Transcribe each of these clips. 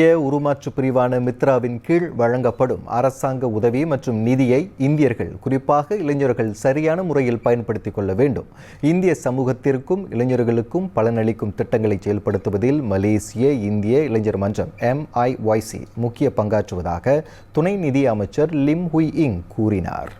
இந்திய உருமாற்று பிரிவான மித்ராவின் கீழ் வழங்கப்படும் அரசாங்க உதவி மற்றும் நிதியை இந்தியர்கள் குறிப்பாக இளைஞர்கள் சரியான முறையில் பயன்படுத்திக் கொள்ள வேண்டும். இந்திய சமூகத்திற்கும் இளைஞர்களுக்கும் பலனளிக்கும் திட்டங்களை செயல்படுத்துவதில் மலேசிய இந்திய இளைஞர் மன்றம் எம்ஐஒய்சி முக்கிய பங்காற்றுவதாக துணை நிதி அமைச்சர் லிம் ஹுய் இங் கூறினார்.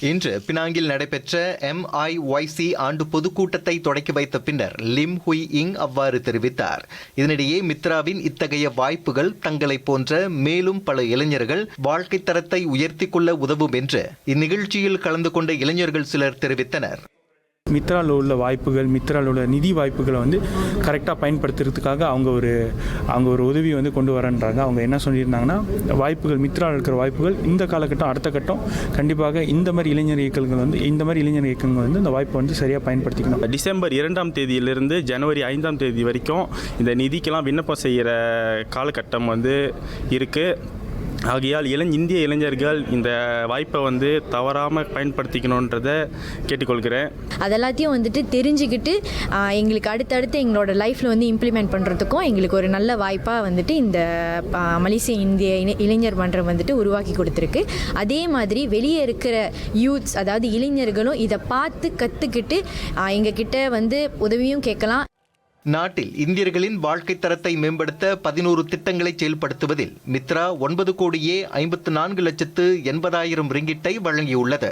இன்று பினாங்கில் நடைபெற்ற எம்ஐஒய்சி ஆண்டு பொதுக்கூட்டத்தை தொடக்கி வைத்த பின்னர் லிம் ஹுய் இங் அவ்வாறு தெரிவித்தார். இதனிடையே மித்ராவின் இத்தகைய வாய்ப்புகள் தங்களைப் போன்ற மேலும் பல இளைஞர்கள் வாழ்க்கை தரத்தை உயர்த்தி கொள்ள உதவும் என்று இந்நிகழ்ச்சியில் கலந்து கொண்ட இளைஞர்கள் சிலர் தெரிவித்தனர். மித்ராவில் உள்ள வாய்ப்புகள் மித்ராவில் உள்ள நிதி வாய்ப்புகளை வந்து கரெக்டாக பயன்படுத்துறதுக்காக அவங்க ஒரு அவங்க ஒரு உதவி வந்து கொண்டு வரேன்றாங்க. அவங்க என்ன சொல்லியிருந்தாங்கன்னா வாய்ப்புகள் மித்ராவில் இருக்கிற வாய்ப்புகள் இந்த காலகட்டம் அடுத்த கட்டம் கண்டிப்பாக இந்த மாதிரி இளைஞர் இயக்கங்கள் வந்து இந்த மாதிரி இளைஞர் இயக்கங்கள் வந்து இந்த வாய்ப்பை வந்து சரியாக பயன்படுத்திக்கணும். டிசம்பர் இரண்டாம் தேதியிலிருந்து ஜனவரி ஐந்தாம் தேதி வரைக்கும் இந்த நிதிக்கெல்லாம் விண்ணப்பம் செய்கிற காலகட்டம் வந்து இருக்குது ஆகையால் இளஞ் இந்திய இளைஞர்கள் இந்த வாய்ப்பை வந்து தவறாமல் பயன்படுத்திக்கணுன்றதை கேட்டுக்கொள்கிறேன். அதெல்லாத்தையும் வந்துட்டு தெரிஞ்சுக்கிட்டு எங்களுக்கு அடுத்தடுத்து எங்களோட லைஃப்பில் வந்து இம்ப்ளிமெண்ட் பண்ணுறதுக்கும் எங்களுக்கு ஒரு நல்ல வாய்ப்பாக வந்துட்டு இந்த மலேசிய இந்திய இளைஞர் மன்றம் வந்துட்டு உருவாக்கி கொடுத்துருக்கு. அதே மாதிரி வெளியே இருக்கிற யூத்ஸ் அதாவது இளைஞர்களும் இதை பார்த்து கற்றுக்கிட்டு எங்ககிட்ட வந்து உதவியும் கேட்கலாம். நாட்டில் இந்தியர்களின் வாழ்க்கை தரத்தை மேம்படுத்த பதினோரு திட்டங்களை செயல்படுத்துவதில் மித்ரா ஒன்பது கோடியே ஐம்பத்து நான்கு லட்சத்து எண்பதாயிரம் ரிங்கிட்டை வழங்கியுள்ளது.